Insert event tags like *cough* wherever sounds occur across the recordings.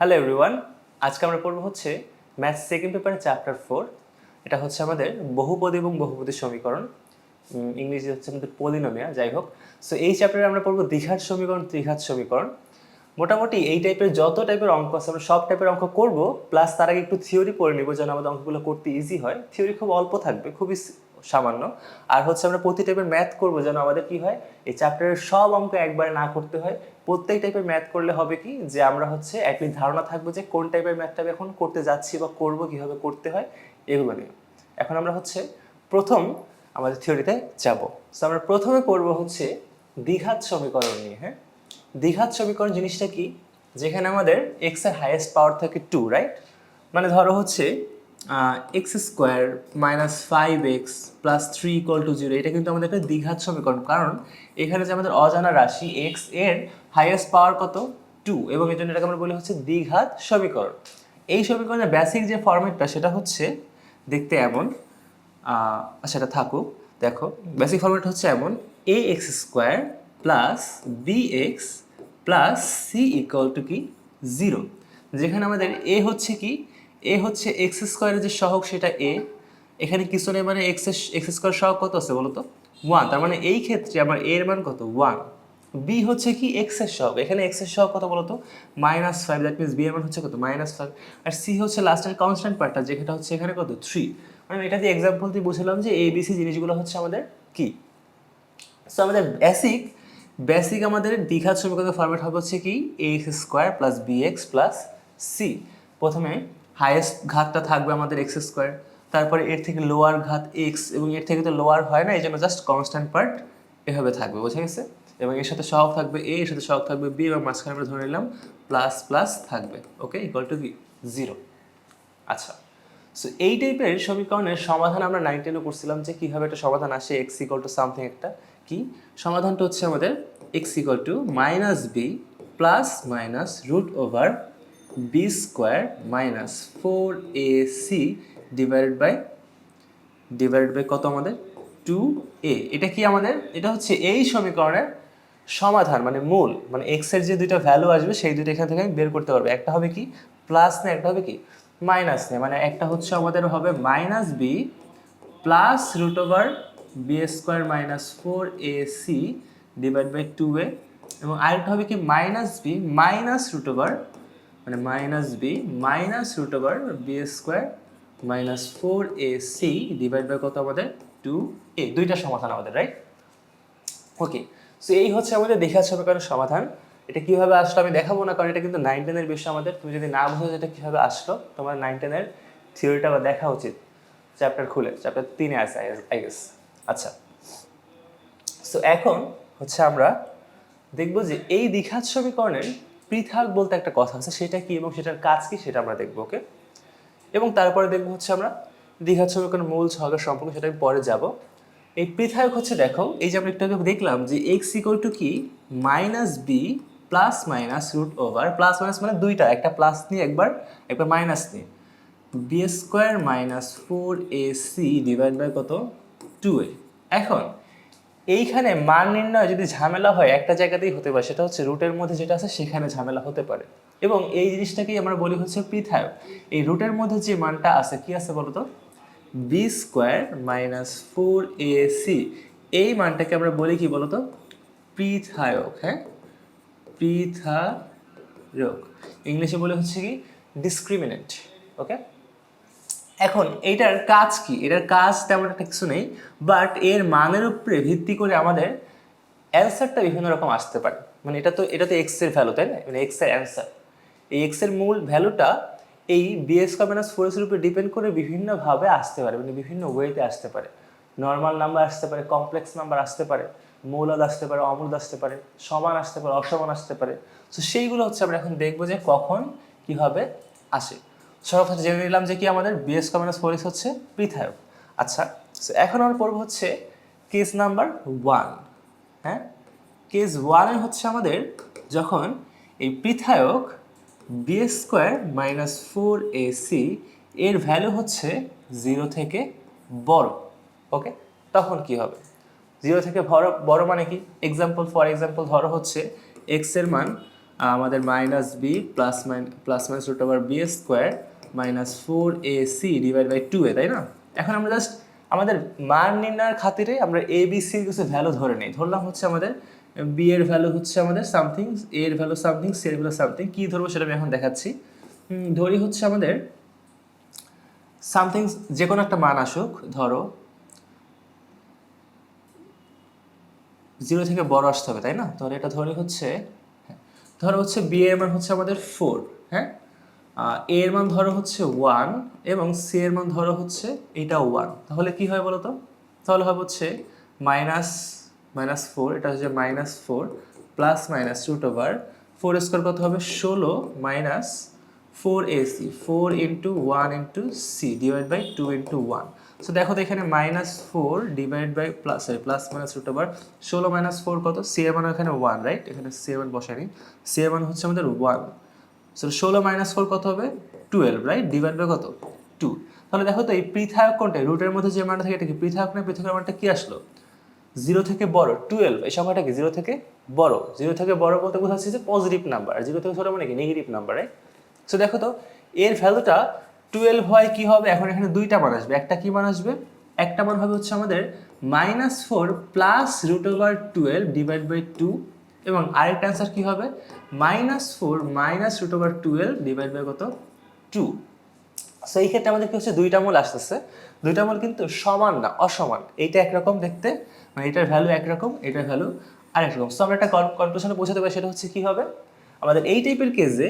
Hello everyone আজকে আমরা পড়ব হচ্ছে ম্যাথ সেকেন্ড পেপারের চ্যাপ্টার ফোর এটা হচ্ছে আমাদের বহুপদী এবং বহুপদী সমীকরণ। ইংরেজি হচ্ছে আমাদের পলিনোমিয়া যাই হোক। সো এই চ্যাপ্টারে আমরা পড়ব দ্বিঘাত সমীকরণ, ত্রিঘাত সমীকরণ। মোটামুটি এই টাইপের যত টাইপের অঙ্ক আছে, আমরা সব টাইপের অঙ্ক করব প্লাস তার আগে একটু থিওরি পড়ে নিব যেন আমাদের অঙ্কগুলো করতে ইজি হয়। থিওরি খুব অল্প থাকবে, খুবই সামান্য। আর হচ্ছে আমরা প্রতি টাইপের ম্যাথ করব যেন আমাদের কি হয়, এই চ্যাপ্টারের সব অঙ্ক একবারে না করতে হয়। প্রত্যেক টাইপের ম্যাথ করলে হবে কি, যে আমরা হচ্ছে একই ধারণা থাকব যে কোন টাইপের ম্যাথটা আমি এখন করতে যাচ্ছি বা করব, কীভাবে করতে হয়, এগুলো নিয়ে। এখন আমরা হচ্ছে প্রথম আমাদের থিওরিতে যাব। সো আমরা প্রথমে পড়ব হচ্ছে দ্বিঘাত সমীকরণ নিয়ে হ্যাঁ? দ্বিঘাত সমীকরণ জিনিসটা কি? যেখানে আমাদের এক্সের হাইয়েস্ট পাওয়ার থাকে টু রাইট মানে ধরো হচ্ছে X square minus five X plus three equal to zero এটা কিন্তু আমাদের একটা দ্বিঘাত সমীকরণ। কারণ এখানে যে আমাদের অজানা রাশি এক্সের হাইয়েস্ট পাওয়ার কত? টু এবং এই জন্য এটাকে আমরা বলি হচ্ছে দ্বিঘাত সমীকরণ। এই সমীকরণের বেসিক যে ফর্মেটটা সেটা হচ্ছে, দেখতে এমন সেটা থাকুক, দেখো বেসিক ফর্মেট হচ্ছে এমন A X square plus B X plus C equal to কি? জিরো যেখানে আমাদের এ হচ্ছে কি? এ হচ্ছে এক্স স্কোয়ারের যে সহগ, সেটা এ। এখানে কিছু নেই মানে এক্স এক্স স্কোয়ার সহগ কত আছে বলো তো ওয়ান। তার মানে এই ক্ষেত্রে আমার এর মান কত? ওয়ান। বি হচ্ছে কি এক্সের এখানে এক্সের সহগ কত বলতো? Minus five. That means B এর মান হচ্ছে কত? Minus five. আর সি হচ্ছে লাস্টের কনস্ট্যান্ট পার্টটা যেটা হচ্ছে এখানে কত? থ্রি। মানে এটা দিয়ে এক্সাম্পল দিয়ে বুঝলাম যে এ বিসি জিনিসগুলো হচ্ছে আমাদের কি? সো আমাদের বেসিক বেসিক আমাদের দ্বিঘাত সমীকরণের ফরম্যাট হবে হচ্ছে কি A X square plus B X plus C প্রথমে হাইয়েস্ট ঘাতটা থাকবে আমাদের এক্স স্কোয়ার তারপরে এর থেকে লোয়ার ঘাত এক্স এবং এর থেকে তো লোয়ার হয় না এই জন্য জাস্ট কনস্ট্যান্ট পার্ট এভাবে থাকবে, বোঝা গেছে? এবং এর সাথে সহগ থাকবে এ এর সাথে সহগ থাকবে বি এবং মাঝখানে আমরা ধরে নিলাম প্লাস প্লাস থাকবে ওকে ইকুয়াল টু কি? জিরো আচ্ছা সো এই টাইপের সমীকরণের সমাধান আমরা নাইন টেনে করছিলাম যে কীভাবে একটা সমাধান আসে এক্স ইকল টু সামথিং একটা, কি? সমাধানটা হচ্ছে আমাদের X equal to minus B plus minus root over B square minus four A C divided by divided by কত আমাদের? টু এ এটা কি আমাদের? এটা হচ্ছে এই সমীকরণের সমাধান মানে মূল মানে এক্সের যে দুইটা ভ্যালু আসবে, সেই দুইটা এখান থেকে আমি বের করতে পারব। একটা হবে কি? প্লাস না, একটা হবে কি? মাইনাস নে মানে একটা হচ্ছে আমাদের হবে minus B plus root over B square minus four A C divide by two A এবং আরেকটা হবে কি? Minus B minus root over মানে minus B minus root over B square minus four A C divide by কত আমাদের? Two A দুইটা সমাধান আমাদের রাইট ওকে সো এই হচ্ছে আমাদের দেখা সমীকরণের সমাধান। এটা কীভাবে আসলো আমি দেখাবো না, কারণ এটা কিন্তু নাইন টেনের বিষয় আমাদের। তুমি যদি না বুঝো এটা কীভাবে আসলো, তোমার নাইন টেনের থিওরিটা বা দেখা উচিত। চ্যাপ্টার খুলে চ্যাপ্টার তিনে আছে আই গেস আচ্ছা সো এখন হচ্ছে আমরা দেখব যে এই দ্বিঘাত সমীকরণের পৃথক বলতে একটা কথা আছে, সেটা কি এবং সেটার কাজ কি সেটা আমরা দেখব, ওকে? এবং তারপরে দেখব হচ্ছে আমরা দ্বিঘাত সমীকরণের মূল সহগের সম্পর্ক, সেটা আমি পরে যাব। এই পৃথক হচ্ছে, দেখো, এই যে আমরা একটু আগে দেখলাম যে এক্স ইকুয়াল টু কি? Minus B plus minus root over plus minus মানে দুইটা, একটা প্লাস নিয়ে, একবার একবার মাইনাস নিয়ে। B square minus four A C divide by কত? টু এ এখন এইখানে মান নির্ণয় যদি ঝামেলা হয়, একটা জায়গাতেই হতে পারে। সেটা হচ্ছে রুটের মধ্যে যেটা আছে, সেখানে ঝামেলা হতে পারে। এবং এই জিনিসটাকেই আমরা বলি হচ্ছে পৃথায় এই রুটের মধ্যে যে মানটা আছে, কি আছে বলতো? B square minus four A C এই মানটাকে আমরা বলি কি বলতো? পৃথায়ক হ্যাঁ? পৃথায়ক। ইংলিশে বলে হচ্ছে কি? ডিসক্রিমিনেট ওকে এখন, এইটার কাজ কি? এটার কাজ তেমন একটা কিছু নেই বাট এর মানের উপরে ভিত্তি করে আমাদের অ্যান্সারটা বিভিন্ন রকম আসতে পারে। মানে এটা তো এটা তো এক্সের ভ্যালু তাই না? মানে এক্সের অ্যান্সার এই এক্সের মূল ভ্যালুটা এই বিএস মাইনাস ফোর এর উপরে ডিপেন্ড করে বিভিন্নভাবে আসতে পারে মানে বিভিন্ন ওয়েতে আসতে পারে। নর্মাল নাম্বার আসতে পারে কমপ্লেক্স নাম্বার আসতে পারে, মৌলাদ আসতে পারে, অমূলদ আসতে পারে, সমান আসতে পারে, অসমান আসতে পারে। তো সেইগুলো হচ্ছে আমরা এখন দেখব যে কখন কীভাবে আসে। সর্বপ্রথম জেনে নিলাম যে কি আমাদের বিএস কমাইনাস ফোর হচ্ছে পৃথায়ক। আচ্ছা so এখন আমরা পড়ব হচ্ছে কেস নাম্বার ওয়ান হ্যাঁ? কেস ওয়ানে হচ্ছে আমাদের যখন এই পৃথায়ক B square minus four A C এর ভ্যালু হচ্ছে জিরো থেকে বড় ওকে তখন কি হবে? জিরো থেকে বড় বড় মানে কি? এক্সাম্পল ফর এক্সাম্পল ধরো হচ্ছে এক্সের মান আমাদের minus B plus minus plus minus root over B square minus four A C divide by two A তাই না? এখন আমরা জাস্ট আমাদের মান নির্ণয়ের খাতিরে আমরা এ বি সির কিছু ভ্যালু ধরে নিই। ধরলাম হচ্ছে আমাদের বি এর ভ্যালু হচ্ছে আমাদের সামথিং এ এর ভ্যালু সামথিং সি এর ভ্যালু সামথিং কী ধরবো সেটা আমি এখন দেখাচ্ছি। ধরি হচ্ছে আমাদের সামথিং যে কোনো একটা মান আসুক, ধরো জিরো থেকে বড় আসতে হবে, তাই না? তাহলে এটা ধরে হচ্ছে, ধরো হচ্ছে বি এর মান হচ্ছে আমাদের ফোর হ্যাঁ? এর মান ধরো হচ্ছে ওয়ান এবং সি এর মান ধরো হচ্ছে এটা ওয়ান তাহলে কি হয় বলো তো তাহলে হবে হচ্ছে মাইনাস মাইনাস ফোর এটা হচ্ছে minus four plus minus root over four square কত হবে? ষোলো minus four A C four into one into C divide by two into one so দেখো তো এখানে minus four divide by plus sorry plus minus root over ষোলো minus four কত? C এর মান এখানে ওয়ান রাইট এখানে সি এর মান বসায়নি। সি এর মান হচ্ছে আমাদের ওয়ান সো ষোলো মাইনাস ফোর কত হবে? টুয়েলভ রাইট ডিভাইড বাই কত? টু তাহলে দেখো তো, এই পৃথায়ক কোনটা রুটের মধ্যে যে মানটা থাকে, এটা কি পৃথায়ক না পৃথকের মানটা কি আসলো? জিরো থেকে বড় টুয়েলভ এই সংখ্যাটা কি জিরো থেকে বড়? জিরো থেকে বড় বলতে বোঝাচ্ছে যে পজিটিভ নাম্বার আর জিরো থেকে ছোটো মানে কি? নেগেটিভ নাম্বার রাইট সো দেখো তো, এর ভ্যালুটা টুয়েলভ হয় কি হবে? এখন এখানে দুইটা মান আসবে। একটা কি মান আসবে? একটা মান হবে হচ্ছে আমাদের minus four plus root over twelve divide by two এবং আরেকটা অ্যান্সার কী হবে? Minus four minus root over twelve divide by কত? টু সো এই ক্ষেত্রে আমাদের কি হচ্ছে? দুইটা মূল আসতেছে। দুইটা মূল কিন্তু সমান না, অসমান। এইটা একরকম দেখতে মানে এটার ভ্যালু একরকম, এটার ভ্যালু আরেক রকম সো আমরা একটা কনক্লুশনে পৌঁছাতে পারি, সেটা হচ্ছে কি হবে? আমাদের এই টাইপের কেসে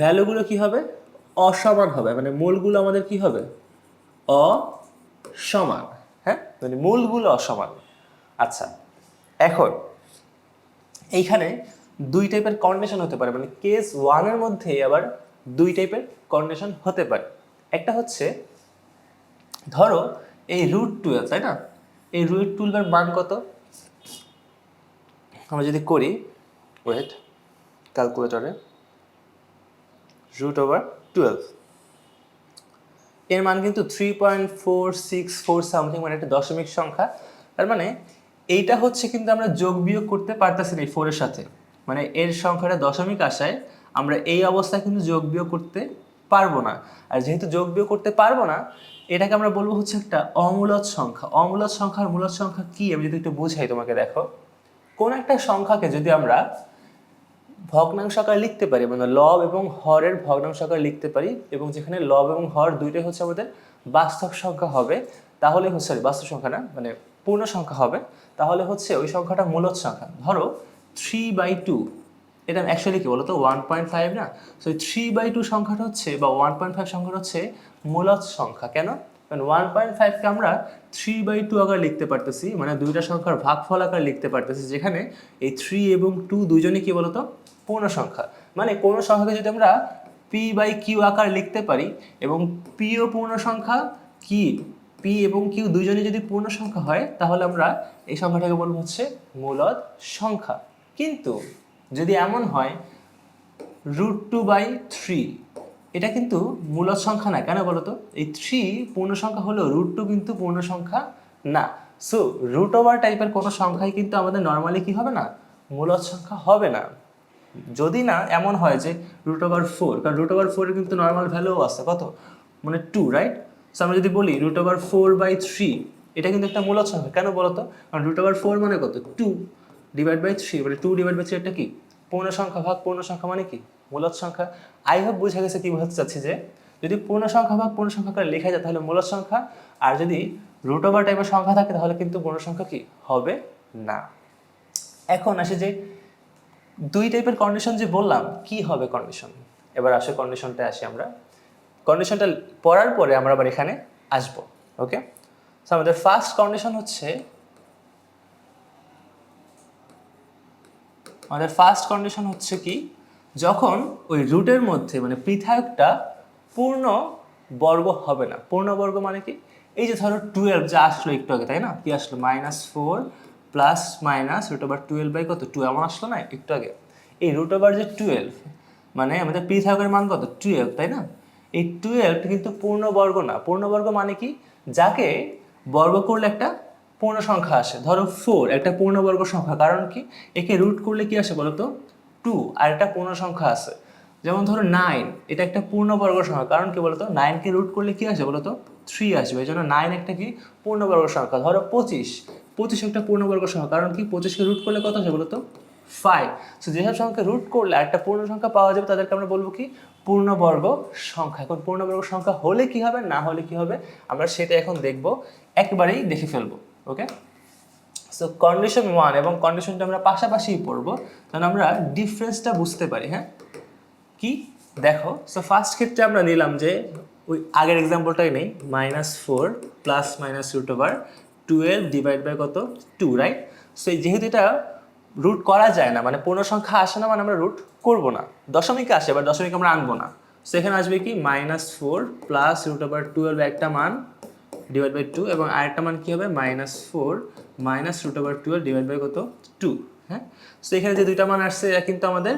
ভ্যালুগুলো কি হবে? অসমান হবে। মানে মূলগুলো আমাদের কি হবে? অসমান। হ্যাঁ? মানে মূলগুলো অসমান। আচ্ছা এখন এইখানে দুই টাইপের কন্ডিশন হতে পারে। মানে কেস ওয়ানের মধ্যে আবার দুই টাইপের কন্ডিশন হতে পারে। একটা হচ্ছে, ধরো এই রুট টুয়েলভ তাই না? এই রুট টুয়েলভের মান কত? আমরা যদি করি ওয়েট ক্যালকুলেটরে রুট ওভার টুয়েলভ এর মান কিন্তু three point four six four something মানে একটা দশমিক সংখ্যা। তার মানে এইটা হচ্ছে কিন্তু আমরা যোগ বিয়োগ করতে পারতেছি না এই ফোরের সাথে। মানে এর সংখ্যাটা দশমিক আসায় আমরা এই অবস্থায় কিন্তু যোগ বিয়োগ করতে পারব না। আর যেহেতু যোগ বিয়োগ করতে পারব না, এটাকে আমরা বলব হচ্ছে একটা অমূলত সংখ্যা। অমূলত সংখ্যার মূলত সংখ্যা কি? আমি যদি একটু বুঝাই তোমাকে, দেখো। কোন একটা সংখ্যাকে যদি আমরা ভগ্নাংশ আকারে লিখতে পারি মানে লব এবং হরের ভগ্নাংশ আকারে লিখতে পারি, এবং যেখানে লব এবং হর দুইটাই হচ্ছে আমাদের বাস্তব সংখ্যা হবে, তাহলে হচ্ছে বাস্তব সংখ্যা না মানে পূর্ণ সংখ্যা হবে তাহলে হচ্ছে ওই সংখ্যাটা মূলত সংখ্যা। ধরো থ্রি বাই টু এটা অ্যাকচুয়ালি কি বলতো? ওয়ান পয়েন্ট ফাইভ না? সো থ্রি বাই টু সংখ্যাটা হচ্ছে বা ওয়ান পয়েন্ট ফাইভ সংখ্যাটা হচ্ছে মূলত সংখ্যা। কেন? কারণ ওয়ান পয়েন্ট ফাইভকে আমরা থ্রি বাই টু আকার লিখতে পারতেছি মানে দুইটা সংখ্যার ভাগফল আকার লিখতে পারতেছি, যেখানে এই থ্রি এবং টু দুজনই কি বলতো? পূর্ণ সংখ্যা। মানে কোনো সংখ্যাকে যদি আমরা পি বাই কিউ আকার লিখতে পারি, এবং পিও পূর্ণ সংখ্যা কি? পি এবং কিউ দুজনই যদি পূর্ণ সংখ্যা হয়, তাহলে আমরা এই সংখ্যাটাকে বলব হচ্ছে মূলদ সংখ্যা। কিন্তু যদি এমন হয় রুট টু বাই থ্রি এটা কিন্তু মূলদ সংখ্যা না, কেন বলতো? এই থ্রি পূর্ণ সংখ্যা হলেও রুট টু কিন্তু পূর্ণ সংখ্যা না। সো রুট ওভার টাইপের কোনো সংখ্যাই কিন্তু আমাদের নর্মালি কি হবে না? মূলদ সংখ্যা হবে না। যদি না, এমন হয় যে রুট ওভার ফোর কারণ রুট ওভার ফোরের কিন্তু নর্মাল ভ্যালুও আছে। কত? মানে টু রাইট সো আমরা যদি বলি root over four by three এটা কিন্তু একটা মূলদ সংখ্যা কেন বলতো কারণ রুট ওভার ফোর মানে কত? টু ডিভাইড বাই থ্রি মানে টু ডিভাইড বাই থ্রি এটা কি? পূর্ণ সংখ্যা ভাগ পূর্ণ সংখ্যা মানে কি? মূলদ সংখ্যা আই হোপ বুঝে গেছে কি বোঝাতে চাচ্ছি যে, যদি পূর্ণ সংখ্যা ভাগ পূর্ণ সংখ্যা করে লেখা যায় তাহলে মূলদ সংখ্যা আর যদি রুট ওভার টাইপের সংখ্যা থাকে তাহলে কিন্তু পূর্ণ সংখ্যা কি? হবে না। এখন আসে যে, দুই টাইপের কন্ডিশন যে বললাম, কি হবে কন্ডিশন এবার আসে কন্ডিশনটা আসি আমরা। কন্ডিশনটা পড়ার পরে আমরা আবার এখানে আসব ওকে সো আমাদের ফার্স্ট কন্ডিশন হচ্ছে, আমাদের ফার্স্ট কন্ডিশন হচ্ছে কি? যখন ওই রুটের মধ্যে মানে পৃথায়কটা পূর্ণ বর্গ হবে না। পূর্ণ বর্গ মানে কি? এই যে ধরো টুয়েলভ যা আসলো একটু আগে, তাই না? কি আসলো? Minus four plus minus root over twelve by কত? টু এমন আসলো না? একটু আগে। এই রুট ওভার যে টুয়েলভ মানে আমাদের পৃথায়কের মান কত? টুয়েলভ তাই না? এই টুয়েলভ কিন্তু পূর্ণবর্গ না। পূর্ণবর্গ মানে কি? যাকে বর্গ করলে একটা পূর্ণ সংখ্যা আসে। ধরো ফোর একটা পূর্ণবর্গ সংখ্যা। কারণ কি? একে রুট করলে কি আসে বলো তো টু আর একটা পূর্ণ সংখ্যা আছে। যেমন ধরো নাইন এটা একটা পূর্ণবর্গ সংখ্যা। কারণ কি বলতো? নাইনকে রুট করলে কি আসবে বলতো? থ্রি আসবে। এই জন্য নাইন একটা কি? পূর্ণবর্গ সংখ্যা। ধরো পঁচিশ। পঁচিশ একটা পূর্ণবর্গ সংখ্যা। কারণ কি? পঁচিশকে রুট করলে কত আসবে বলতো? ফাইভ সো যেসব সংখ্যা রুট করলে একটা পূর্ণ সংখ্যা পাওয়া যাবে, তাদেরকে আমরা বলব কি? পূর্ণবর্গ সংখ্যা। এখন পূর্ণবর্গ সংখ্যা হলে কি হবে, না হলে কি হবে? আমরা সেটা এখন দেখব, একবারেই দেখে ফেলব ওকে সো কন্ডিশন ওয়ান এবং কন্ডিশনটা আমরা পাশাপাশি পড়ব কারণ আমরা ডিফারেন্সটা বুঝতে পারি হ্যাঁ? কি? দেখো সো ফার্স্ট ক্ষেত্রে আমরা নিলাম যে, ওই আগের এক্সাম্পলটাই নেই minus four plus minus root over twelve divide by কত? টু রাইট সো যেহেতু এটা রুট করা যায় না মানে পূর্ণ সংখ্যা আসে না মানে আমরা রুট করব না। দশমিকে আসে বা দশমিক আমরা আনব না। সেখানে আসবে কি? Minus four plus root over twelve একটা মান ডিভাইড বাই টু এবং আরেকটা মান কী হবে? Minus four minus root over twelve divide by কত? টু হ্যাঁ? সো এখানে যে দুইটা মান আসছে এটা কিন্তু আমাদের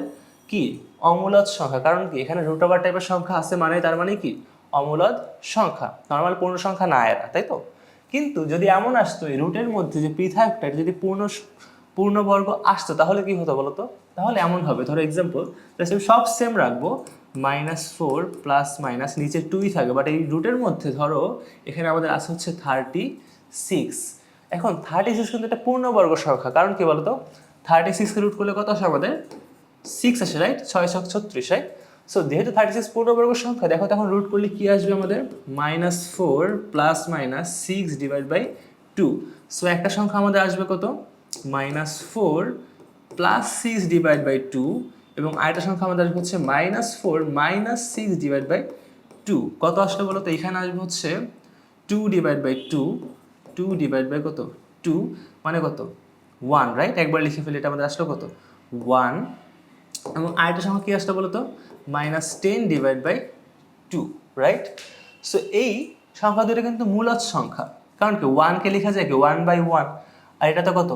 কি? অমূলদ সংখ্যা। কারণ কি? এখানে রুট ওভার টাইপের সংখ্যা আছে মানে তার মানে কি? অমূলদ সংখ্যা। নর্মাল পূর্ণ সংখ্যা না এরা, তাই তো? কিন্তু যদি এমন আসতো, এই রুটের মধ্যে যে পৃথকটা এটা যদি পূর্ণ পূর্ণবর্গ আসতো তাহলে কি হতো বলতো? তাহলে এমন হবে, ধরো এক্সাম্পল সব সেম রাখব মাইনাস ফোর প্লাস মাইনাস নিচে টুই থাকবে বাট এই রুটের মধ্যে ধরো, এখানে আমাদের আছে হচ্ছে থার্টি সিক্স এখন থার্টি সিক্স কিন্তু একটা পূর্ণবর্গ সংখ্যা, কারণ কি বলতো? থার্টি সিক্সকে রুট করলে কত আসে আমাদের? সিক্স আসে রাইট ছয় ছক ছত্রিশ রাইট সো যেহেতু থার্টি সিক্স পূর্ণবর্গ সংখ্যা, দেখো তখন রুট করলে কি আসবে আমাদের? Minus four plus minus six divide by two so একটা সংখ্যা আমাদের আসবে কত? Minus four plus six divide by two এবং আরেকটা সংখ্যা আমাদের আসবে হচ্ছে minus four minus six divide by two কত আসলে বলো তো এখানে আসবে হচ্ছে two divide by two two divide by কত? টু মানে কত? ওয়ান রাইট একবার লিখে ফেলে এটা আমাদের আসলো কত? ওয়ান এবং আরেকটা সংখ্যা কী আসলো বলো তো minus ten divide by two right so এই সংখ্যা দুটো কিন্তু মূলত সংখ্যা। কারণ কি? ওয়ানকে লেখা যায় কি? ওয়ান বাই ওয়ান আর এটা তো কত?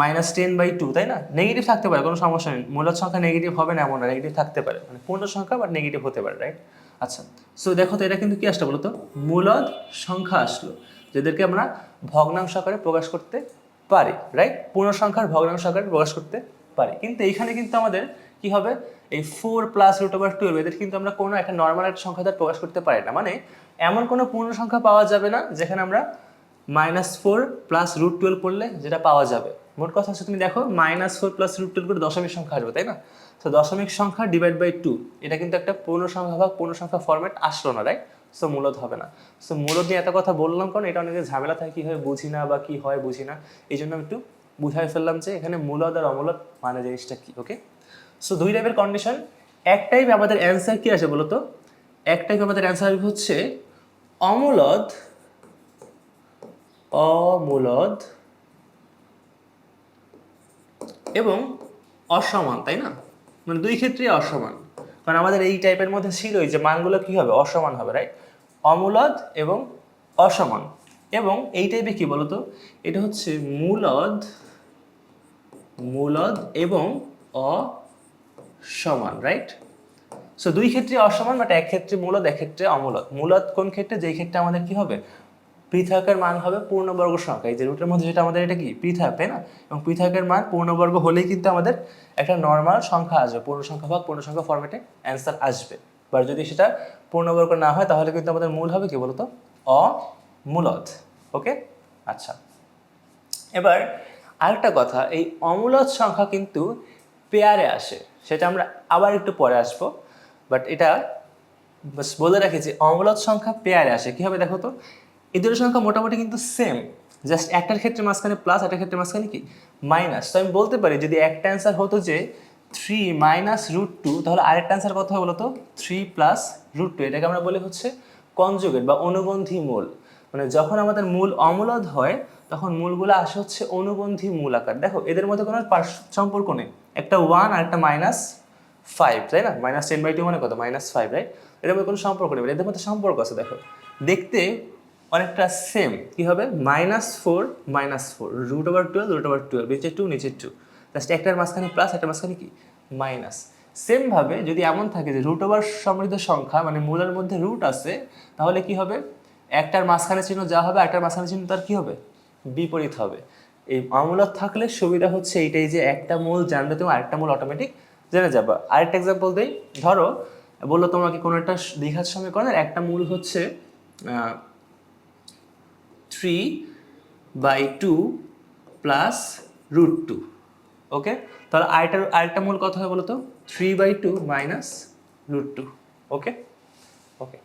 মাইনাস টেন বাই টু, তাই না? নেগেটিভ থাকতে পারে, কোনো সমস্যা নেই। মূলত সংখ্যা নেগেটিভ হবে না, এমন না। নেগেটিভ থাকতে পারে। মানে পূর্ণ সংখ্যা বাট নেগেটিভ হতে পারে রাইট আচ্ছা। সো দেখো তো, এটা কিন্তু কি আসলো বলো তো মূলদ সংখ্যা আসলো, যাদেরকে আমরা ভগ্নাংশ আকারে প্রকাশ করতে পারি রাইট পূর্ণ সংখ্যার ভগ্নাংশ আকারে প্রকাশ করতে পারি। কিন্তু এইখানে কিন্তু আমাদের কি হবে? এই four plus root over twelve এদের কিন্তু আমরা কোনো একটা নর্মাল একটা সংখ্যা দ্বারা প্রকাশ করতে পারি না। মানে এমন কোনো পূর্ণ সংখ্যা পাওয়া যাবে না, যেখানে আমরা minus four plus root twelve করলে যেটা পাওয়া যাবে। মোট কথা হচ্ছে তুমি দেখো minus four plus root twelve করে দশমিক সংখ্যা আসবে, তাই না? তো দশমিক সংখ্যা ডিভাইড বাই টু এটা কিন্তু একটা পূর্ণ সংখ্যা বা পূর্ণ সংখ্যা ফরম্যাট আসলো না রাইট সো মূলত হবে না। সো মূলত নিয়ে এত কথা বললাম কারণ এটা অনেকে ঝামেলা থাকে কী হয় বুঝি না বা কী হয় বুঝি না। এই জন্য একটু বুঝাই ফেললাম যে এখানে মূলত আর অমূলত মানে জিনিসটা কি ওকে সো দুই টাইপের কন্ডিশন এক টাইপ আমাদের অ্যান্সার কি আসে বলো তো এক টাইপ আমাদের অ্যান্সার হচ্ছে অমূলদ অমূলদ এবং অসমান, তাই না? মানে দুই ক্ষেত্রেই অসমান। কারণ আমাদের এই টাইপের মধ্যে ছিলই যে মানগুলো কি হবে? অসমান হবে রাইট অমূলদ এবং অসমান। এবং এই টাইপে কি বলতো? এটা হচ্ছে মূলদ মূলদ এবং অসমান রাইট সো দুই ক্ষেত্রে অসমান বাট এক ক্ষেত্রে মূলদ, এক ক্ষেত্রে অমূলদ। মূলদ কোন ক্ষেত্রে? যেই ক্ষেত্রে আমাদের কি হবে? পৃথকের মান হবে পূর্ণবর্গ সংখ্যা। এই যে রুটের মধ্যে যেটা আমাদের, এটা কি? পৃথক, তাই না? এবং পৃথকের মান পূর্ণবর্গ হলেই কিন্তু আমাদের একটা নর্মাল সংখ্যা আসবে। পূর্ণ সংখ্যা ভাগ পূর্ণ সংখ্যা ফর্মেটে অ্যান্সার আসবে। বা যদি সেটা পূর্ণবর্গ না হয়, তাহলে কিন্তু আমাদের মূল হবে কি বলতো? অমূলদ। ওকে আচ্ছা। এবার আরেকটা কথা, এই অমূলদ সংখ্যা কিন্তু পেয়ারে আসে। সেটা আমরা আবার একটু পরে আসব। বাট এটা, বলে রাখি যে অমূলদ সংখ্যা পেয়ারে আসে। কী হবে দেখো তো? এই দুটো সংখ্যা মোটামুটি কিন্তু সেম জাস্ট একটার ক্ষেত্রে মাঝখানে প্লাস একটার ক্ষেত্রে মাঝখানে কি? মাইনাস তো আমি বলতে পারি, যদি একটা অ্যান্সার হতো যে থ্রি মাইনাস রুট টু তাহলে আরেকটা অ্যান্সার কত হবে বলতো? থ্রি প্লাস রুট টু এটাকে আমরা বলি হচ্ছে কনজুগেট বা অনুবন্ধী মূল। মানে যখন আমাদের মূল অমূলদ হয়, তখন মূলগুলো আসে হচ্ছে অনুবন্ধী মূল আকার। দেখো, এদের মধ্যে কোনো সম্পর্ক নেই। একটা ওয়ান আর একটা মাইনাস ফাইভ তাই না? মাইনাস টেন বাই টু মানে কত? মাইনাস ফাইভ রাইট এদের মধ্যে কোনো সম্পর্ক নেই। এদের মধ্যে সম্পর্ক আছে, দেখো। দেখতে অনেকটা সেম কি হবে? Minus four minus four root over twelve root over twelve নিচে টু নিচে টু জাস্ট একটার মাঝখানে প্লাস একটার মাঝখানে কি? মাইনাস সেমভাবে যদি এমন থাকে যে রুট ওভার সমৃদ্ধ সংখ্যা মানে মূলের মধ্যে রুট আছে, তাহলে কি হবে? একটার মাঝখানে চিহ্ন যা হবে, একটার মাঝখানে চিহ্ন তার কি হবে? বিপরীত হবে। এই অমূলত থাকলে সুবিধা হচ্ছে এইটাই যে একটা মূল জানলে তুমি আরেকটা মূল অটোমেটিক জেনে যাবা। আরেকটা এক্সাম্পল দিই। ধরো, বলল তোমাকে কোনো একটা দ্বিঘাত সমীকরণের একটা মূল হচ্ছে three by two plus root two okay তাহলে আরেকটা আরেকটা মূল কথা হয় বলো তো three by two minus root two okay okay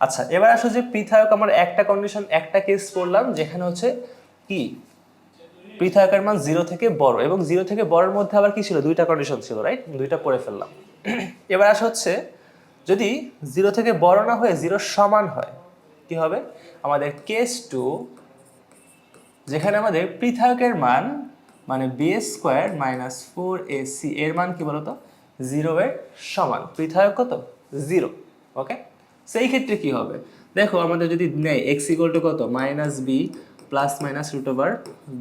আচ্ছা এবার আসো যে পৃথায়ক আমার একটা কন্ডিশন একটা কেস পড়লাম, যেখানে হচ্ছে কি? পৃথায়কের মান জিরো থেকে বড়, এবং জিরো থেকে বড়ের মধ্যে আবার কি ছিল? দুইটা কন্ডিশন ছিল রাইট দুইটা পড়ে ফেললাম। এবার আসা হচ্ছে, যদি জিরো থেকে বড় না হয়ে জিরো সমান হয় কি হবে? আমাদের কেস টু যেখানে আমাদের পৃথকের মান মানে B square minus four A C এর মান কি বলতো? জিরো এর সমান। পৃথক কত? জিরো ওকে সেই ক্ষেত্রে কি হবে? দেখো, আমাদের যদি নেয় এক্স ইকুয়াল টু কত? Minus B plus minus root over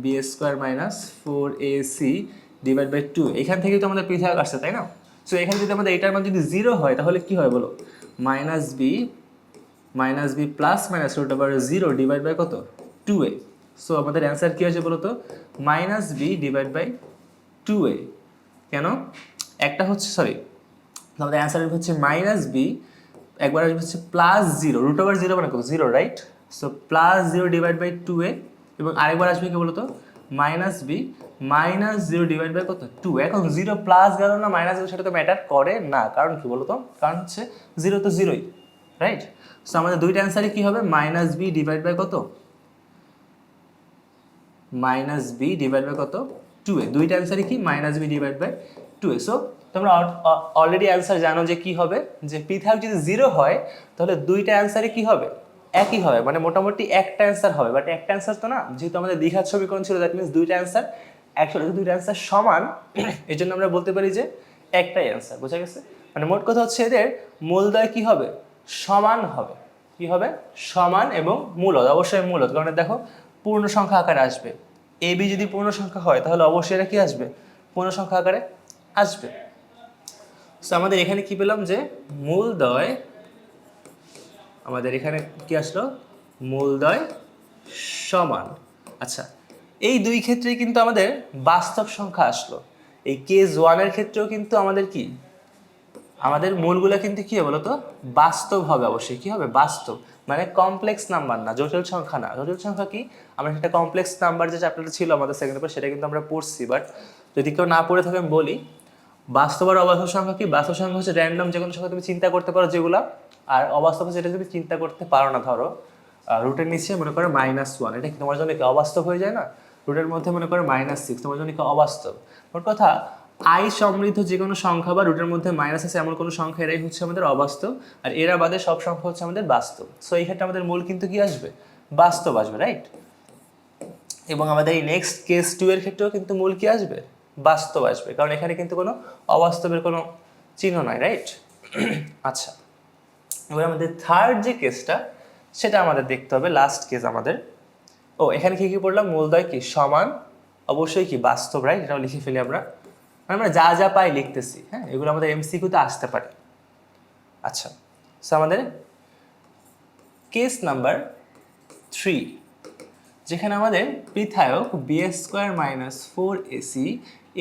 B square minus four A C divide by two এখান থেকেই তো আমাদের পৃথক আসছে, তাই না? সো এখানে যদি আমাদের এটার মান যদি জিরো হয়, তাহলে কি হয় বলো? Minus B minus B plus minus root over zero divide by কত? টু এ সো আমাদের অ্যান্সার কী আছে বলো তো minus B divide by two A কেন? একটা হচ্ছে সরি আমাদের অ্যান্সার হচ্ছে মাইনাস বি একবার আসবে হচ্ছে plus zero root over zero মানে কত? Zero right so plus zero divide by two A এবং আরেকবার আসবে কি বলতো? Minus B minus zero divide by কত? টু এখন জিরো প্লাস গেল না মাইনাস সেটা তো ম্যাটার করে না। কারণ কি বলতো? কারণ হচ্ছে জিরো তো জিরোই রাইট সো আমাদের দুইটা অ্যান্সারই কি হবে? মাইনাস বি ডিভাইড বাই কত? মাইনাস বি ডিভাইড বাই কত? টু এ দুইটা অ্যান্সারই কি? Minus B divide by two A so তোমরা অলরেডি অ্যান্সার জানো যে কি হবে? যে পৃথক যদি জিরো হয়, তাহলে দুইটা অ্যান্সারই কি হবে? একই হবে। মানে মোটামুটি একটা অ্যান্সার হবে। বাট একটা অ্যান্সার তো না? যেহেতু আমাদের দীঘার সমীকরণ ছিল দ্যাট মিনস দুইটা অ্যান্সার অ্যাকচুয়ালি দুইটা অ্যান্সার সমান *clears throat* এই জন্য আমরা বলতে পারি যে একটাই অ্যান্সার বোঝা গেছে? মানে মোট কথা হচ্ছে এদের মূলদয় কি হবে? সমান হবে। কি হবে? সমান এবং মূলত অবশ্যই মূলত কারণ দেখো, পূর্ণ সংখ্যা আকারে আসবে। এ, বি যদি পূর্ণ সংখ্যা হয়, তাহলে অবশ্যই এটা কি আসবে? পূর্ণ সংখ্যা আকারে আসবে। সো আমাদের এখানে কি পেলাম যে, মূলদয়, আমাদের এখানে কি আসলো? মূলদয় সমান। আচ্ছা এই দুই ক্ষেত্রেই কিন্তু আমাদের বাস্তব সংখ্যা আসলো। এই কেস ওয়ানের ক্ষেত্রেও কিন্তু আমাদের কি? আমাদের মূলগুলো কিন্তু কি হবে বলতো? বাস্তব হবে অবশ্যই। কি হবে? বাস্তব। মানে কমপ্লেক্স নাম্বার না, জটিল সংখ্যা না। জটিল সংখ্যা কি? আমরা একটা কমপ্লেক্স নাম্বার যে চ্যাপ্টারটা ছিল আমাদের সেকেন্ড পেপার সেটা কিন্তু আমরা পড়ছি। বাট যদি কেউ না পড়ে থাকে, আমি বলি, বাস্তব আর অবাস্তব সংখ্যা কি? বাস্তব সংখ্যা হচ্ছে র্যান্ডম যে কোনো সংখ্যা তুমি চিন্তা করতে পারো যেগুলা। আর অবাস্তব যেটা তুমি চিন্তা করতে পারো না, ধরো রুটের নিচে মনে করো মাইনাস ওয়ান এটা তোমার জন্য অবাস্তব হয়ে যায় না? রুটের মধ্যে মনে করো মাইনাস সিক্স তোমার জন্য কি অবাস্তব? ওর কথা আই সমৃদ্ধ যে কোনো সংখ্যা বা রুটের মধ্যে মাইনাস আছে এমন কোনো সংখ্যা, এরাই হচ্ছে আমাদের অবাস্তব। আর এরা বাদে সব সংখ্যা হচ্ছে আমাদের বাস্তব। সো এই ক্ষেত্রে আমাদের মূল কিন্তু কি আসবে? বাস্তব আসবে রাইট এবং আমাদের এই নেক্সট কেস টু এর ক্ষেত্রেও কিন্তু মূল কি আসবে? বাস্তব আসবে। কারণ এখানে কিন্তু কোনো অবাস্তবের কোনো চিহ্ন নয় রাইট *clears throat* আচ্ছা। এবার আমাদের থার্ড যে কেসটা সেটা আমাদের দেখতে হবে। লাস্ট কেস আমাদের। ও, এখানে কি কি পড়লাম? মূলদয় কি? সমান, অবশ্যই কি? বাস্তব রাইট এটাও লিখে ফেলি আমরা। মানে আমরা যা যা পাই লিখতেছি হ্যাঁ? এগুলো আমাদের এমসিকিউতে আসতে পারে। আচ্ছা সো আমাদের কেস নাম্বার থ্রি যেখানে আমাদের পৃথায়ক B square minus four AC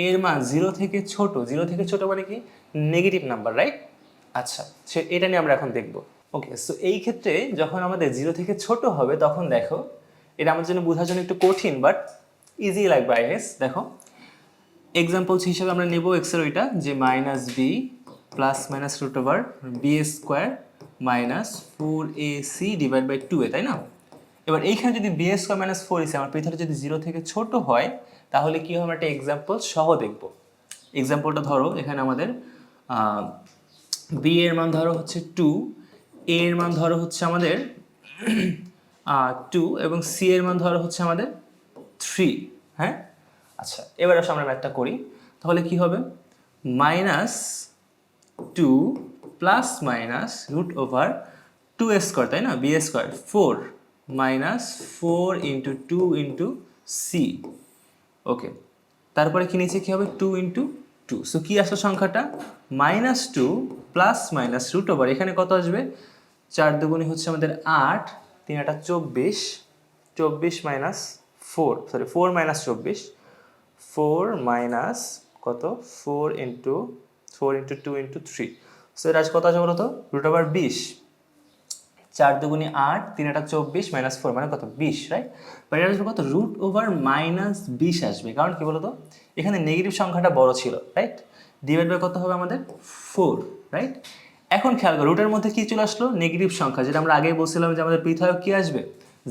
এর মান জিরো থেকে ছোট জিরো থেকে ছোট মানে কি? নেগেটিভ নাম্বার রাইট আচ্ছা সে এটা নিয়ে আমরা এখন দেখব। ওকে সো এই ক্ষেত্রে যখন আমাদের জিরো থেকে ছোট হবে, তখন দেখো, এটা আমার জন্য বোঝার জন্য একটু কঠিন বাট ইজি লাগবে আই দেখো। এক্সাম্পলস হিসেবে আমরা নেব এক্সের ওইটা, যে minus B plus minus root over B square minus four A C divide by two A তাই না? এবার এইখানে যদি B square minus four AC আমার পৃথিবীটা যদি জিরো থেকে ছোট হয়, তাহলে কি হবে? একটা এক্সাম্পল সহ দেখব। এক্সাম্পলটা ধরো, এখানে আমাদের বি এর মান ধরো হচ্ছে টু এ এর মান ধরো হচ্ছে আমাদের টু এবং সি এর মান ধরো হচ্ছে আমাদের থ্রি হ্যাঁ? আচ্ছা এবার আসলে আমরা ম্যাথটা করি। তাহলে কি হবে? Minus two plus minus root over two A square তাই না? B A square four minus four into two into C okay তারপরে কি নিচে কী হবে? টু ইন্টু টু সো কী আসলো সংখ্যাটা? Minus two plus minus root over এখানে কত আসবে? চার দুগুণি হচ্ছে আমাদের আট, তিন আটা চব্বিশ চব্বিশ minus four sorry four minus চব্বিশ। ফোর মাইনাস কত? Four into four into two into three. So এটা কত আছে বলো তো রুট ওভার বিশ। চার দুগুনি আট, তিন একটা চব্বিশ, মাইনাস ফোর মানে কত? বিশ রাইট বাট এটা আসবে কত? রুট ওভার মাইনাস বিশ আসবে। কারণ কি বলতো? এখানে নেগেটিভ সংখ্যাটা বড় ছিল রাইট ডিভাইড বাই কত হবে আমাদের? ফোর রাইট এখন খেয়াল করো, রুটের মধ্যে কি চলে আসলো? নেগেটিভ সংখ্যা, যেটা আমরা আগেই বলছিলাম যে আমাদের পৃথক কি আসবে?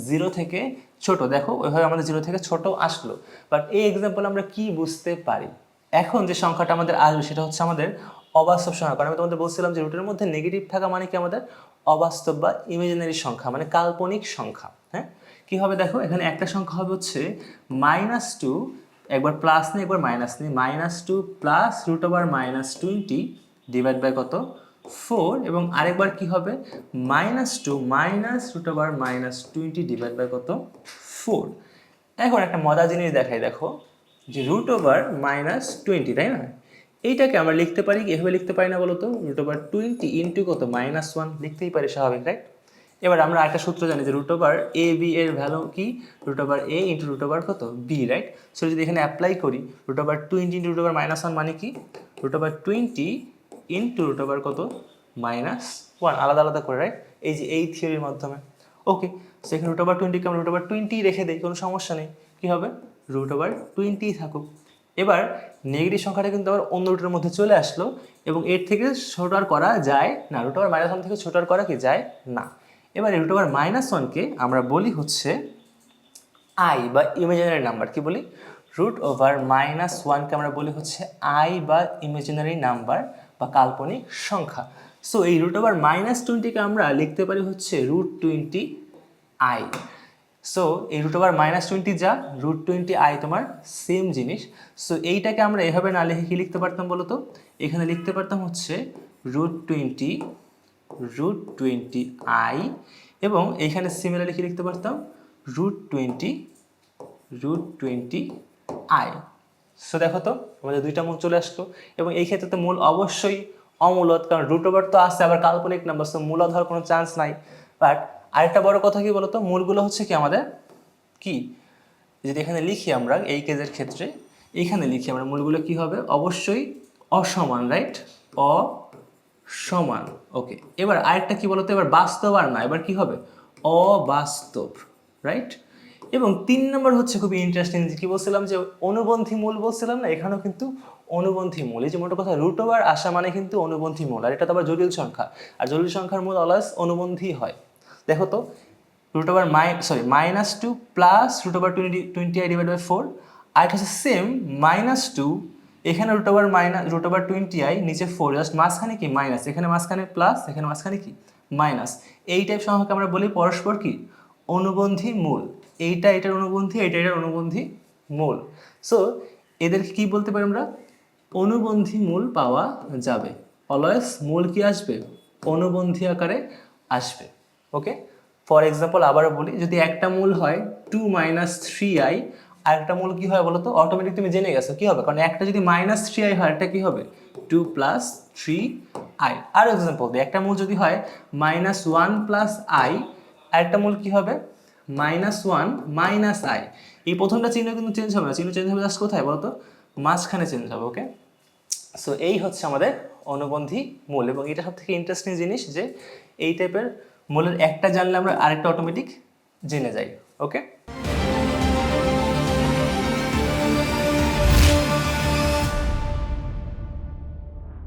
জিরো থেকে ছোট। দেখো ওইভাবে আমাদের জিরো থেকে ছোট আসলো। বাট এই এক্সাম্পল আমরা কি বুঝতে পারি? এখন যে সংখ্যাটা আমাদের আসবে সেটা হচ্ছে আমাদের অবাস্তব সংখ্যা। কারণ আমি তোমাদের বলছিলাম যে রুটের মধ্যে নেগেটিভ থাকা মানে কি আমাদের অবাস্তব বা ইমেজিনারি সংখ্যা মানে কাল্পনিক সংখ্যা হ্যাঁ? কি হবে দেখো, এখানে একটা সংখ্যা হবে হচ্ছে মাইনাস টু একবার প্লাস নিয়ে, একবার মাইনাস নিয়ে। Minus two plus root over minus twenty divide by কত? ফোর এবং আরেকবার কি হবে? Minus two minus root over minus twenty divide by কত? ফোর এখন একটা মজার জিনিস দেখাই, দেখো। যে রুট ওভার মাইনাস টোয়েন্টি তাই না? এইটাকে আমরা লিখতে পারি এভাবে লিখতে পারি না বলো তো? রুট ওভার টোয়েন্টি ইন্টু কত? মাইনাস ওয়ান লিখতেই পারি স্বাভাবিক রাইট এবার আমরা একটা সূত্র জানি যে রুট ওভার এ বি এর ভ্যালু কি? Root over A into root over কত? বি রাইট সো যদি এখানে অ্যাপ্লাই করি root over twenty into root over minus one মানে কি? Root over twenty into root over কত? মাইনাস ওয়ান আলাদা আলাদা করে রাইট এই যে এই থিওরির মাধ্যমে। ওকে সেখানে রুট ওভার টোয়েন্টিকে আমরা রুট ওভার টোয়েন্টি রেখে দিই, কোনো সমস্যা নেই। কী হবে? রুট ওভার টোয়েন্টি থাকুক। এবার নেগেটিভ সংখ্যাটা কিন্তু আবার অন্য রুটের মধ্যে চলে আসলো, এবং এর থেকে ছোট আর করা যায় না। রুট ওভার মাইনাস ওয়ান থেকে ছোট আর করা কি যায় না। এবার রুট ওভার মাইনাস ওয়ানকে আমরা বলি হচ্ছে আই বা ইমেজিনারি নাম্বার কি বলি? রুট ওভার মাইনাস ওয়ানকে আমরা বলি হচ্ছে আই বা ইমেজিনারি নাম্বার বা কাল্পনিক সংখ্যা। সো এই রুট ওভার মাইনাস টোয়েন্টিকে আমরা লিখতে পারি হচ্ছে রুট টোয়েন্টি আই সো এই রুট ওভার মাইনাস টোয়েন্টি যা রুট টোয়েন্টি আই তোমার সেম জিনিস। সো এইটাকে আমরা এভাবে না লিখে কি লিখতে পারতাম বলো তো এখানে লিখতে পারতাম হচ্ছে root twenty root twenty I এবং এইখানে সিমিলারলি কি লিখতে পারতাম? Root twenty root twenty I so দেখো তো, আমাদের দুইটা মূল চলে আসলো। এবং এই ক্ষেত্রে তো মূল অবশ্যই অমূলত কারণ রুট ওভার তো আসছে আবার কাল্পনিক নাম্বার সো মূলত হওয়ার কোনো চান্স নাই। বাট আরেকটা বড় কথা কি বলতো? মূলগুলো হচ্ছে কি আমাদের? কি? যদি এখানে লিখি আমরা, এই কেজের ক্ষেত্রে এইখানে লিখি আমরা মূলগুলো কি হবে? অবশ্যই অসমান রাইট অসমান। ওকে এবার আরেকটা কি বলতো? এবার বাস্তব আর না, এবার কি হবে? অবাস্তব রাইট এবং তিন নম্বর হচ্ছে খুবই ইন্টারেস্টিং যে কি বলছিলাম যে অনুবন্ধী মূল বলছিলাম না, এখানেও কিন্তু অনুবন্ধী মূল। এই যে মোটো কথা রুট ওভার আসা মানে কিন্তু অনুবন্ধী মূল, আর এটা তো আবার জটিল সংখ্যা। আর জটিল সংখ্যার মূল অলওয়েজ অনুবন্ধী হয়। দেখো তো root over my sorry minus two plus root over twenty twenty I divide by four আর এটা হচ্ছে সেম মাইনাস টু এখানে root over minus root over twenty I নিচে ফোর জাস্ট মাঝখানে কি? মাইনাস এখানে মাঝখানে প্লাস এখানে মাঝখানে কি? মাইনাস এই টাইপ সংখ্যাকে আমরা বলি পরস্পর কি? অনুবন্ধী মূল। এইটা, এটার অনুবন্ধী এটা এটার অনুবন্ধী মূল। সো এদেরকে কি বলতে পারি আমরা? অনুবন্ধী মূল পাওয়া যাবে। অলওয়েজ মূল কি আসবে? অনুবন্ধী আকারে আসবে। ওকে ফর এক্সাম্পল আবারও বলি, যদি একটা মূল হয় টু মাইনাস থ্রি আই আর একটা মূল কি হয় বলো তো অটোমেটিক তুমি জেনে গেছো কি হবে? কারণ একটা যদি মাইনাস থ্রি আই হয় একটা কি হবে? টু প্লাস থ্রি আই আর এক্সাম্পল দিই একটা মূল যদি হয় মাইনাস ওয়ান প্লাস আই আর একটা মূল কি হবে? Minus one, minus I. এই প্রথমটা চিহ্ন কিন্তু চেঞ্জ হবে না। চিহ্ন চেঞ্জ হবে জাস্ট কোথায় বলো তো মাঝখানে চেঞ্জ হবে ওকে সো এই হচ্ছে আমাদের অনুবন্ধী মূল এবং এটা সব থেকে ইন্টারেস্টিং জিনিস যে এই টাইপের মূলের একটা জানলে আমরা আরেকটা অটোমেটিক জেনে যাই ওকে